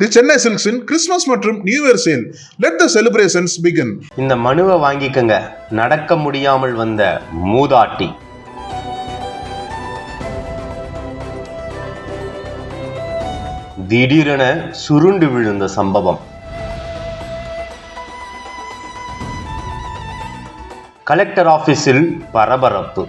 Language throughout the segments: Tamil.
தி சென்னை சில்க்ஸின் கிறிஸ்மஸ் மற்றும் new year sale let the celebrations begin இந்த மனுவை வாங்கிக்கங்க. நடக்க முடியாமல் வந்த மூதாட்டி. திடீரென சுருண்டு விழுந்த சம்பவம். கலெக்டர் ஆபீஸில் பரபரப்பு.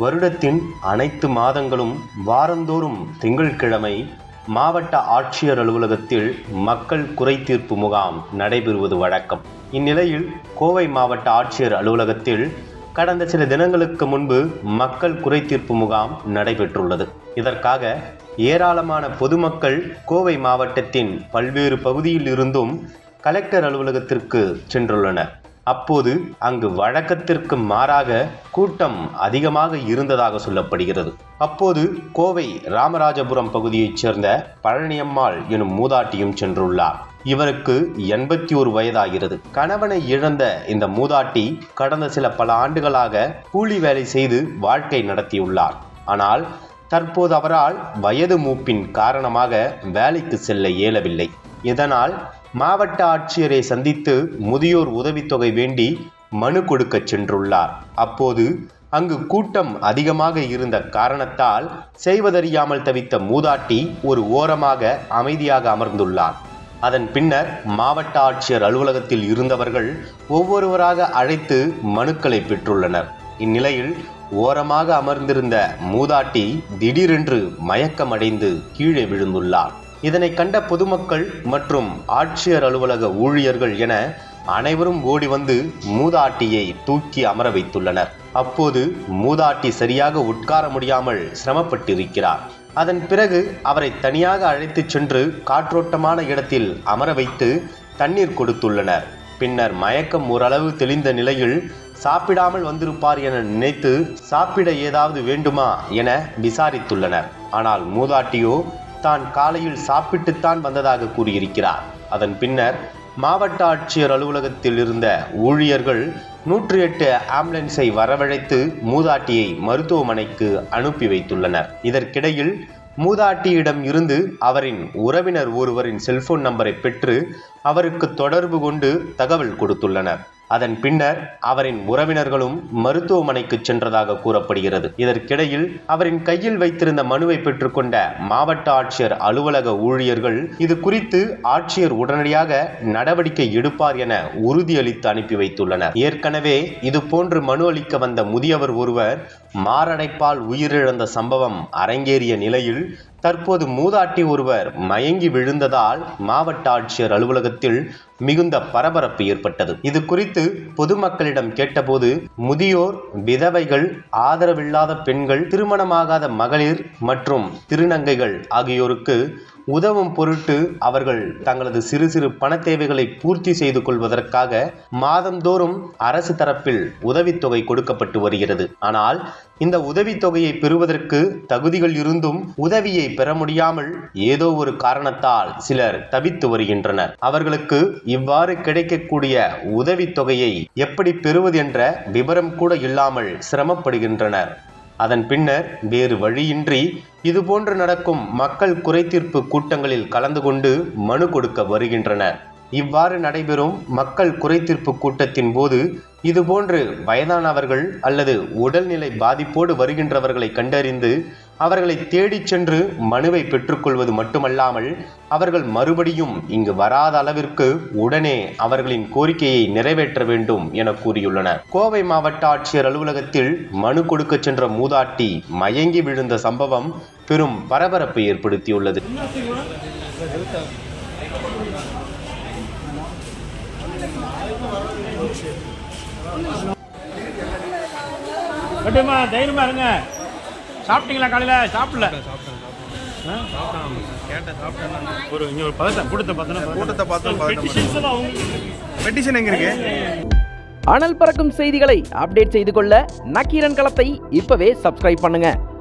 வருடத்தின் அனைத்து மாதங்களும் வாரந்தோறும் திங்கட்கிழமை மாவட்ட ஆட்சியர் அலுவலகத்தில் மக்கள் குறை தீர்ப்பு முகாம் நடைபெறுவது வழக்கம். இந்நிலையில் கோவை மாவட்ட ஆட்சியர் அலுவலகத்தில் கடந்த சில தினங்களுக்கு முன்பு மக்கள் குறை தீர்ப்பு முகாம் நடைபெற்றுள்ளது. இதற்காக ஏராளமான பொதுமக்கள் கோவை மாவட்டத்தின் பல்வேறு பகுதியில் இருந்தும் கலெக்டர் அலுவலகத்திற்கு சென்றுள்ளனர். அப்போது அங்கு வழக்கத்திற்கு மாறாக கூட்டம் அதிகமாக இருந்ததாக சொல்லப்படுகிறது. அப்போது கோவை ராமராஜபுரம் பகுதியைச் சேர்ந்த பழனியம்மாள் எனும் மூதாட்டியும் சென்றுள்ளார். இவருக்கு எண்பத்தி ஒரு வயதாகிறது. கணவனை இழந்த இந்த மூதாட்டி கடந்த சில பல ஆண்டுகளாக கூலி வேலை செய்து வாழ்க்கை நடத்தியுள்ளார். ஆனால் தற்போது அவரால் வயது மூப்பின் காரணமாக வேலைக்கு செல்ல இயலவில்லை. இதனால் மாவட்ட ஆட்சியரை சந்தித்து முதியோர் உதவித்தொகை வேண்டி மனு கொடுக்கச் சென்றுள்ளார். அப்போது அங்கு கூட்டம் அதிகமாக இருந்த காரணத்தால் செய்வதறியாமல் தவித்த மூதாட்டி ஒரு ஓரமாக அமைதியாக அமர்ந்துள்ளார். அதன் பின்னர் மாவட்ட ஆட்சியர் அலுவலகத்தில் இருந்தவர்கள் ஒவ்வொருவராக அழைத்து மனுக்களை பெற்றுள்ளனர். இந்நிலையில் ஓரமாக அமர்ந்திருந்த மூதாட்டி திடீரென்று மயக்கமடைந்து கீழே விழுந்துள்ளார். இதனை கண்ட பொதுமக்கள் மற்றும் ஆட்சியர் அலுவலக ஊழியர்கள் என அனைவரும் ஓடி வந்து மூதாட்டியை தூக்கி அமர வைத்துள்ளனர். அப்போது மூதாட்டி சரியாக உட்கார முடியாமல் சிரமப்பட்டிருக்கிறார். அதன் பிறகு அவரை தனியாக அழைத்துச் சென்று காற்றோட்டமான இடத்தில் அமர வைத்து தண்ணீர் கொடுத்துள்ளனர். பின்னர் மயக்கம் ஓரளவு தெளிந்த நிலையில் சாப்பிடாமல் வந்திருப்பார் என நினைத்து சாப்பிட ஏதாவது வேண்டுமா என விசாரித்துள்ளனர். ஆனால் மூதாட்டியோ தான் காலையில் சாப்பிட்டுத்தான் வந்ததாக கூறியிருக்கிறார். அதன் பின்னர் மாவட்ட ஆட்சியர் அலுவலகத்தில் இருந்த ஊழியர்கள் நூற்றி எட்டு ஆம்புலன்ஸை வரவழைத்து மூதாட்டியை மருத்துவமனைக்கு அனுப்பி வைத்துள்ளனர். இதற்கிடையில் மூதாட்டியிடம் இருந்து அவரின் உறவினர் ஒருவரின் செல்போன் நம்பரை பெற்று அவருக்கு தொடர்பு கொண்டு தகவல் கொடுத்துள்ளனர். அதன் பின்னர் அவரின் உறவினர்களும் மருத்துவமனைக்கு சென்றதாக கூறப்படுகிறது. இதற்கிடையில் அவரின் கையில் வைத்திருந்த மனுவை பெற்றுக்கொண்ட மாவட்ட ஆட்சியர் அலுவலக ஊழியர்கள் இது குறித்து ஆட்சியர் உடனடியாக நடவடிக்கை எடுப்பார் என உறுதியளித்து அனுப்பி வைத்துள்ளனர். ஏற்கனவே இது போன்று மனு அளிக்க வந்த முதியவர் ஒருவர் மாரடைப்பால் உயிரிழந்த சம்பவம் அரங்கேறிய நிலையில் தற்போது மூதாட்டி ஒருவர் மயங்கி விழுந்ததால் மாவட்ட ஆட்சியர் அலுவலகத்தில் மிகுந்த பரபரப்பு ஏற்பட்டது. இது குறித்து பொதுமக்களிடம் கேட்டபோது முதியோர் விதவைகள் ஆதரவில்லாத பெண்கள் திருமணமாகாத மகளிர் மற்றும் திருநங்கைகள் ஆகியோருக்கு உதவும் பொருட்டு அவர்கள் தங்களது சிறு சிறு பண தேவைகளை பூர்த்தி செய்து கொள்வதற்காக மாதந்தோறும் அரசு தரப்பில் உதவித்தொகை கொடுக்கப்பட்டு வருகிறது. ஆனால் இந்த உதவித்தொகையை பெறுவதற்கு தகுதிகள் இருந்தும் உதவியை பெற முடியாமல் ஏதோ ஒரு காரணத்தால் சிலர் தவித்து வருகின்றனர். அவர்களுக்கு இவ்வாறு கிடைக்கக்கூடிய உதவித்தொகையை எப்படி பெறுவது என்ற விவரம் கூட இல்லாமல் சிரமப்படுகின்றனர். அதன் பின்னர் வேறு வழியின்றி இதுபோன்று நடக்கும் மக்கள் குறைதீர்ப்பு கூட்டங்களில் கலந்து கொண்டு மனு கொடுக்க வருகின்றனர் இவ்வாறு நடைபெறும் மக்கள் குறைதீர்ப்பு கூட்டத்தின் போது இதுபோன்று வயதானவர்கள் அல்லது உடல்நிலை பாதிப்போடு வருகின்றவர்களை கண்டறிந்து அவர்களை தேடிச் சென்று மனுவை பெற்றுக்கொள்வது மட்டுமல்லாமல் அவர்கள் மறுபடியும் இங்கு வராத அளவிற்கு உடனே அவர்களின் கோரிக்கையை நிறைவேற்ற வேண்டும் என கூறியுள்ளனர். கோவை மாவட்ட ஆட்சியர் அலுவலகத்தில் மனு கொடுக்க சென்ற மூதாட்டி மயங்கி விழுந்த சம்பவம் பெரும் பரபரப்பை ஏற்படுத்தியுள்ளது. தைரியமா இருங்க. சாப்பிட்டீங்களா காலையில்? சாப்பிடல? ஒரு இங்க ஒரு பதத்தை. கூட்டத்தை பார்த்தோன்னா கூட்டத்தை பார்த்தோம், பெட்டிஷன் எங்க இருக்கு? அனல் பறக்கும் செய்திகளை அப்டேட் செய்து கொள்ள நக்கீரன் களத்தை இப்பவே சப்ஸ்கிரைப் பண்ணுங்க.